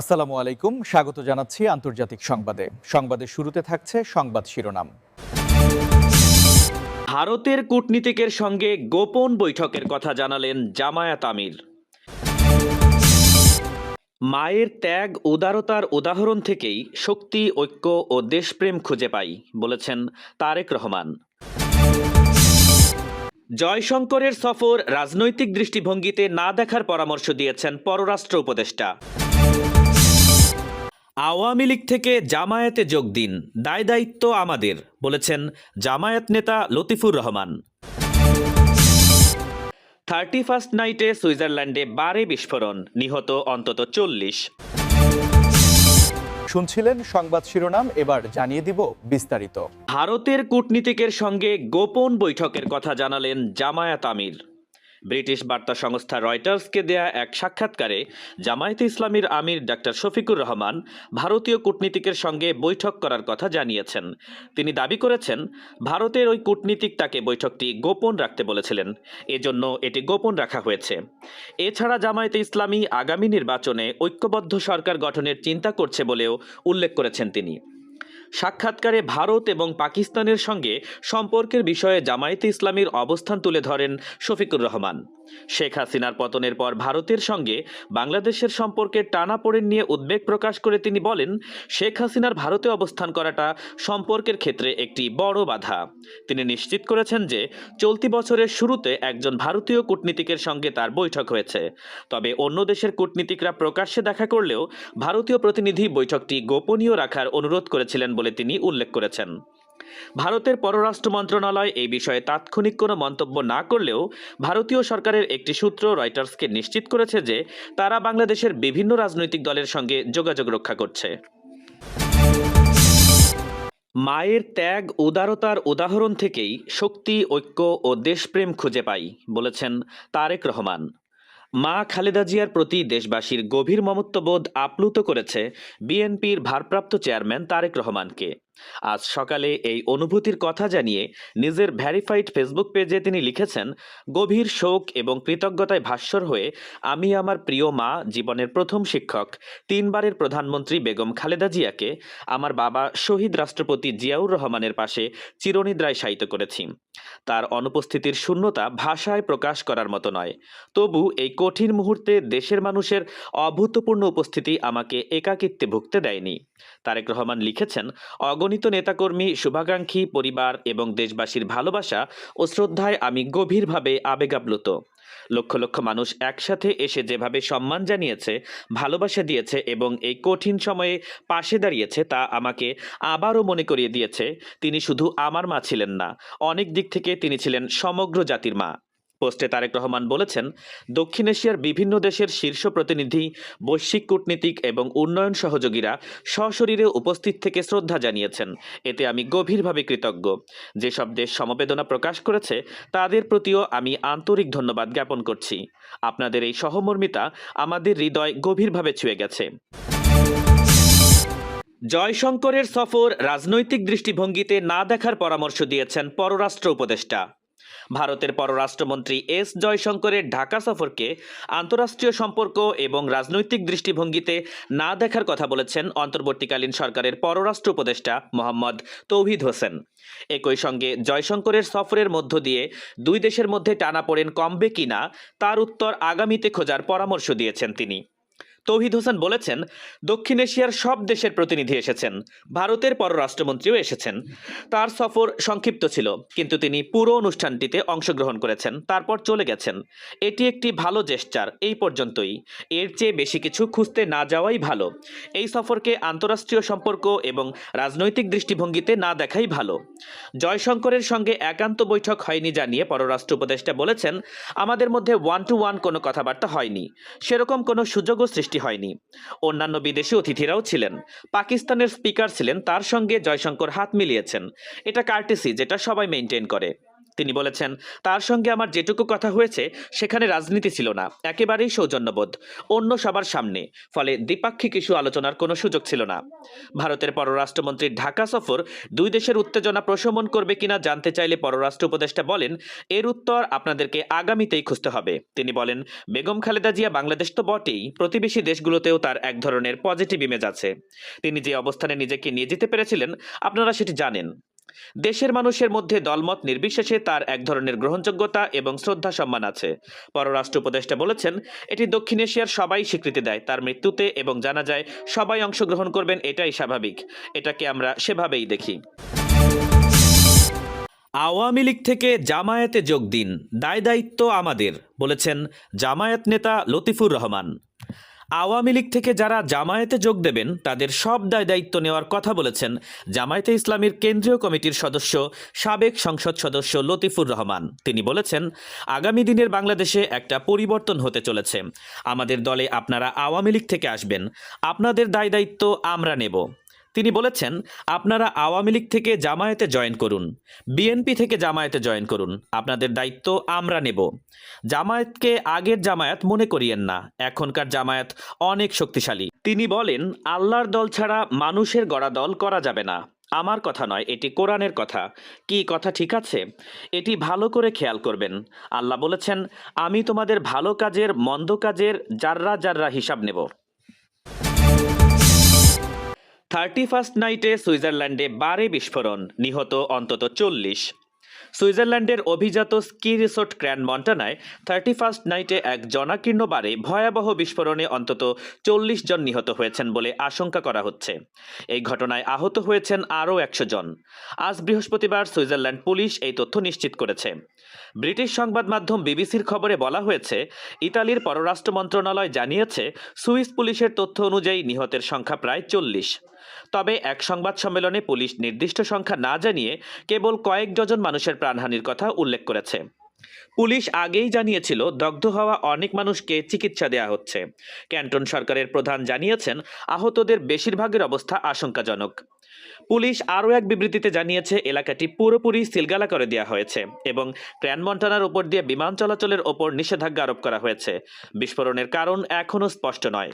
আসসালামু আলাইকুম। স্বাগত জানাচ্ছি আন্তর্জাতিক সংবাদে। সংবাদের শুরুতে থাকছে সংবাদ শিরোনাম। ভারতের কূটনীতিকের সঙ্গে গোপন বৈঠকের কথা জানালেন জামায়াত আমির। মায়ের ত্যাগ, উদারতার উদাহরণ থেকেই শক্তি, ঐক্য ও দেশপ্রেম খুঁজে পাই, বলেছেন তারেক রহমান। জয়শঙ্করের সফর রাজনৈতিক দৃষ্টিভঙ্গিতে না দেখার পরামর্শ দিয়েছেন পররাষ্ট্র উপদেষ্টা। আওয়ামী লীগ থেকে জামায়াতে যোগ দিন দায় দায়িত্ব আমাদের বলেছেন জামায়াত নেতা লতিফুর রহমান। থার্টি ফার্স্ট নাইটে সুইজারল্যান্ডে বারে বিস্ফোরণ নিহত অন্তত চল্লিশ। শুনছিলেন সংবাদ শিরোনাম এবার জানিয়ে দিব বিস্তারিত। ভারতের কূটনীতিকের সঙ্গে গোপন বৈঠকের কথা জানালেন জামায়াত আমির। ব্রিটিশ বার্তা সংস্থা রয়টার্সকে দেয়া এক সাক্ষাৎকারে জামায়াতে ইসলামীর আমির ডাক্তার শফিকুর রহমান ভারতীয় কূটনীতিকের সঙ্গে বৈঠক করার কথা জানিয়েছেন। তিনি দাবি করেছেন, ভারতের ওই কূটনীতিক তাকে বৈঠকটি গোপন রাখতে বলেছিলেন। এজন্য এটি গোপন রাখা হয়েছে। এছাড়া জামায়াতে ইসলামী আগামী নির্বাচনে ঐক্যবদ্ধ সরকার গঠনের চিন্তা করছে বলেও উল্লেখ করেছেন তিনি। সাক্ষাৎকারে ভারত এবং পাকিস্তানের সঙ্গে সম্পর্কের বিষয়ে জামায়াতে ইসলামীর অবস্থান তুলে ধরেন শফিকুর রহমান। শেখ হাসিনার পতনের পর ভারতের সঙ্গে বাংলাদেশের সম্পর্কের টানাপোড়েন নিয়ে উদ্বেগ প্রকাশ করে তিনি বলেন, শেখ হাসিনার ভারতে অবস্থান করাটা সম্পর্কের ক্ষেত্রে একটি বড় বাধা। তিনি নিশ্চিত করেছেন যে চলতি বছরের শুরুতে একজন ভারতীয় কূটনীতিকের সঙ্গে তার বৈঠক হয়েছে। তবে অন্য দেশের কূটনীতিকরা প্রকাশ্যে দেখা করলেও ভারতীয় প্রতিনিধি বৈঠকটি গোপনীয় রাখার অনুরোধ করেছিলেন বলে তিনি উল্লেখ করেছেন। ভারতের পররাষ্ট্র মন্ত্রণালয় এই বিষয়ে তাৎক্ষণিক কোনো মন্তব্য না করলেও ভারতীয় সরকারের একটি সূত্র রয়টার্সকে নিশ্চিত করেছে যে তারা বাংলাদেশের বিভিন্ন রাজনৈতিক দলের সঙ্গে যোগাযোগ রক্ষা করছে। মায়ের ত্যাগ, উদারতার উদাহরণ থেকেই শক্তি, ঐক্য ও দেশপ্রেম খুঁজে পাই, বলেছেন তারেক রহমান। মা খালেদা জিয়ার প্রতি দেশবাসীর গভীর মমত্ববোধ আপ্লুত করেছে বিএনপির ভারপ্রাপ্ত চেয়ারম্যান তারেক রহমানকে। আজ সকালে এই অনুভূতির কথা জানিয়ে নিজের ভ্যারিফাইড ফেসবুক পেজে তিনি লিখেছেন, গভীর শোক এবং কৃতজ্ঞতায় ভাস্বর হয়ে আমি আমার প্রিয় মা, জীবনের প্রথম শিক্ষক, তিনবারের প্রধানমন্ত্রী বেগম খালেদা জিয়াকে আমার বাবা শহীদ রাষ্ট্রপতি জিয়াউর রহমানের পাশে চিরনিদ্রায় শায়িত করেছি। তার অনুপস্থিতির শূন্যতা ভাষায় প্রকাশ করার মতো নয়। তবু এই কঠিন মুহূর্তে দেশের মানুষের অভূতপূর্ণ উপস্থিতি আমাকে একাকিত্বে ভুগতে দেয়নি। তারেক রহমান লিখেছেন অগণিত নেতাকর্মী, শুভাকাঙ্ক্ষী পরিবার এবং দেশবাসীর ভালোবাসা ও শ্রদ্ধায় আমি গভীরভাবে আবেগাপ্লুত। লক্ষ লক্ষ মানুষ একসাথে এসে যেভাবে সম্মান জানিয়েছে, ভালোবাসা দিয়েছে এবং এই কঠিন সময়ে পাশে দাঁড়িয়েছে তা আমাকে আবারও মনে করিয়ে দিয়েছে, তিনি শুধু আমার মা ছিলেন না, অনেক দিক থেকে তিনি ছিলেন সমগ্র জাতির মা। পোস্টে তারেক রহমান বলেছেন, দক্ষিণ এশিয়ার বিভিন্ন দেশের শীর্ষ প্রতিনিধি, বৈশ্বিক কূটনীতিক এবং উন্নয়ন সহযোগীরা সশরীরে উপস্থিত থেকে শ্রদ্ধা জানিয়েছেন। এতে আমি গভীরভাবে কৃতজ্ঞ। যেসব দেশ সমবেদনা প্রকাশ করেছে, তাদের প্রতিও আমি আন্তরিক ধন্যবাদ জ্ঞাপন করছি। আপনাদের এই সহমর্মিতা আমাদের হৃদয় গভীরভাবে ছুঁয়ে গেছে। জয়শঙ্করের সফর রাজনৈতিক দৃষ্টিভঙ্গিতে না দেখার পরামর্শ দিয়েছেন পররাষ্ট্র উপদেষ্টা। ভারতের পররাষ্ট্রমন্ত্রী এস জয়শঙ্করের ঢাকা সফরকে আন্তঃরাষ্ট্রীয় সম্পর্ক এবং রাজনৈতিক দৃষ্টিভঙ্গিতে না দেখার কথা বলেছেন অন্তর্বর্তীকালীন সরকারের পররাষ্ট্র উপদেষ্টা মোহাম্মদ তৌহিদ হোসেন। একই সঙ্গে জয়শঙ্করের সফরের মধ্য দিয়ে দুই দেশের মধ্যে টানা পড়েন কমবে কিনা তার উত্তর আগামীতে খোঁজার পরামর্শ দিয়েছেন তিনি। তৌহিদ হোসেন বলেছেন, দক্ষিণ এশিয়ার সব দেশের প্রতিনিধি এসেছেন, ভারতের পররাষ্ট্রমন্ত্রীও এসেছেন। তার সফর সংক্ষিপ্ত ছিল, কিন্তু তিনি পুরো অনুষ্ঠানটিতে অংশগ্রহণ করেছেন, তারপর চলে গেছেন। এটি একটি ভালো জেস্টার, এই পর্যন্তই। এর চেয়ে বেশি কিছু খুঁজতে না যাওয়াই ভালো। এই সফরকে আন্তঃরাষ্ট্রীয় সম্পর্ক এবং রাজনৈতিক দৃষ্টিভঙ্গিতে না দেখাই ভালো। জয়শঙ্করের সঙ্গে একান্ত বৈঠক হয়নি জানিয়ে পররাষ্ট্র উপদেষ্টা বলেছেন, আমাদের মধ্যে ওয়ান টু ওয়ান কোনো কথাবার্তা হয়নি। সেরকম কোনো সুযোগও সৃষ্টি হয়নি। অন্যান্য বিদেশি অতিথিরাও ছিলেন। পাকিস্তানের স্পিকার ছিলেন, তার সঙ্গে জয়শঙ্কর হাত মিলিয়েছেন। এটা কার্টেসি, যেটা সবাই মেনটেন করে। তিনি বলেছেন, তার সঙ্গে আমার যেটুকু কথা হয়েছে, সেখানে রাজনীতি ছিল না, একেবারেই সৌজন্যবোধ, অন্য সবার সামনে। ফলে দ্বিপাক্ষিক ইস্যু আলোচনার কোনো সুযোগ ছিল না। ভারতের পররাষ্ট্রমন্ত্রীর ঢাকা সফর দুই দেশের উত্তেজনা প্রশমন করবে কিনা জানতে চাইলে পররাষ্ট্র উপদেষ্টা বলেন, এর উত্তর আপনাদেরকে আগামীতেই খুঁজতে হবে। তিনি বলেন, বেগম খালেদা জিয়া বাংলাদেশ তো বটেই, প্রতিবেশী দেশগুলোতেও তার এক ধরনের পজিটিভ ইমেজ আছে। তিনি যে অবস্থানে নিজেকে নিয়ে যেতে পেরেছিলেন, আপনারা সেটি জানেন। দেশের মানুষের মধ্যে দলমত নির্বিশেষে তার এক ধরনের গ্রহণযোগ্যতা এবং শ্রদ্ধা সম্মান আছে। পররাষ্ট্র উপদেষ্টা বলেছেন, এটি দক্ষিণ এশিয়ার সবাই স্বীকৃতি দেয়, তার মৃত্যুতে এবং জানা যায় সবাই অংশগ্রহণ করবেন, এটাই স্বাভাবিক। এটাকে আমরা সেভাবেই দেখি। আওয়ামী লীগ থেকে জামায়াতে যোগ দিন, দায় দায়িত্ব আমাদের, বলেছেন জামায়াত নেতা লতিফুর রহমান। আওয়ামী লীগ থেকে যারা জামায়াতে যোগ দেবেন, তাদের সব দায় দায়িত্ব নেওয়ার কথা বলেছেন জামায়াতে ইসলামীর কেন্দ্রীয় কমিটির সদস্য, সাবেক সংসদ সদস্য লতিফুর রহমান। তিনি বলেছেন, আগামী দিনের বাংলাদেশে একটা পরিবর্তন হতে চলেছে। আমাদের দলে আপনারা আওয়ামী লীগ থেকে আসবেন। আপনাদের দায় দায়িত্ব আমরা নেব। তিনি বলেছেন, আপনারা আওয়ামী লীগ থেকে জামায়াতে জয়েন করুন, বিএনপি থেকে জামায়াতে জয়েন করুন, আপনাদের দায়িত্ব আমরা নেব। জামায়াতকে আগের জামায়াত মনে করিয়েন না, এখনকার জামায়াত অনেক শক্তিশালী। তিনি বলেন, আল্লাহর দল ছাড়া মানুষের গড়া দল করা যাবে না। আমার কথা নয়, এটি কোরআনের কথা। কি কথা ঠিক আছে? এটি ভালো করে খেয়াল করবেন। আল্লাহ বলেছেন, আমি তোমাদের ভালো কাজের, মন্দ কাজের জাররা জাররা হিসাব নেব। থার্টি ফার্স্ট নাইটে সুইজারল্যান্ডে বারে বিস্ফোরণ, নিহত অন্তত চল্লিশ। সুইজারল্যান্ডের অভিজাত স্কি রিসোর্ট ক্র্যান্ড মন্টানায় থার্টি ফার্স্ট নাইটে এক জনাকীর্ণ বারে ভয়াবহ বিস্ফোরণে অন্তত চল্লিশ জন নিহত হয়েছেন বলে আশঙ্কা করা হচ্ছে। এই ঘটনায় আহত হয়েছেন আরও একশো জন। আজ বৃহস্পতিবার সুইজারল্যান্ড পুলিশ এই তথ্য নিশ্চিত করেছে। ব্রিটিশ সংবাদ মাধ্যম বিবিসির খবরে বলা হয়েছে, ইতালির পররাষ্ট্র মন্ত্রণালয় জানিয়েছে, সুইস পুলিশের তথ্য অনুযায়ী নিহতের সংখ্যা প্রায় চল্লিশ। তবে এক সংবাদ সম্মেলনে পুলিশ নির্দিষ্ট সংখ্যা না জানিয়ে কেবল কয়েক ডজন মানুষের প্রাণহানির কথা উল্লেখ করেছে। পুলিশ আগেই জানিয়েছিল, দগ্ধ হওয়া অনেক মানুষকে চিকিৎসা দেওয়া হচ্ছে। ক্যান্টন সরকারের প্রধান জানিয়েছেন, আহতদের বেশিরভাগের অবস্থা আশঙ্কাজনক। পুলিশ আরও এক বিবৃতিতে জানিয়েছে, এলাকাটি পুরোপুরি সিলগালা করে দেওয়া হয়েছে এবং ক্র্যানমন্টানার ওপর দিয়ে বিমান চলাচলের ওপর নিষেধাজ্ঞা আরোপ করা হয়েছে। বিস্ফোরণের কারণ এখনও স্পষ্ট নয়।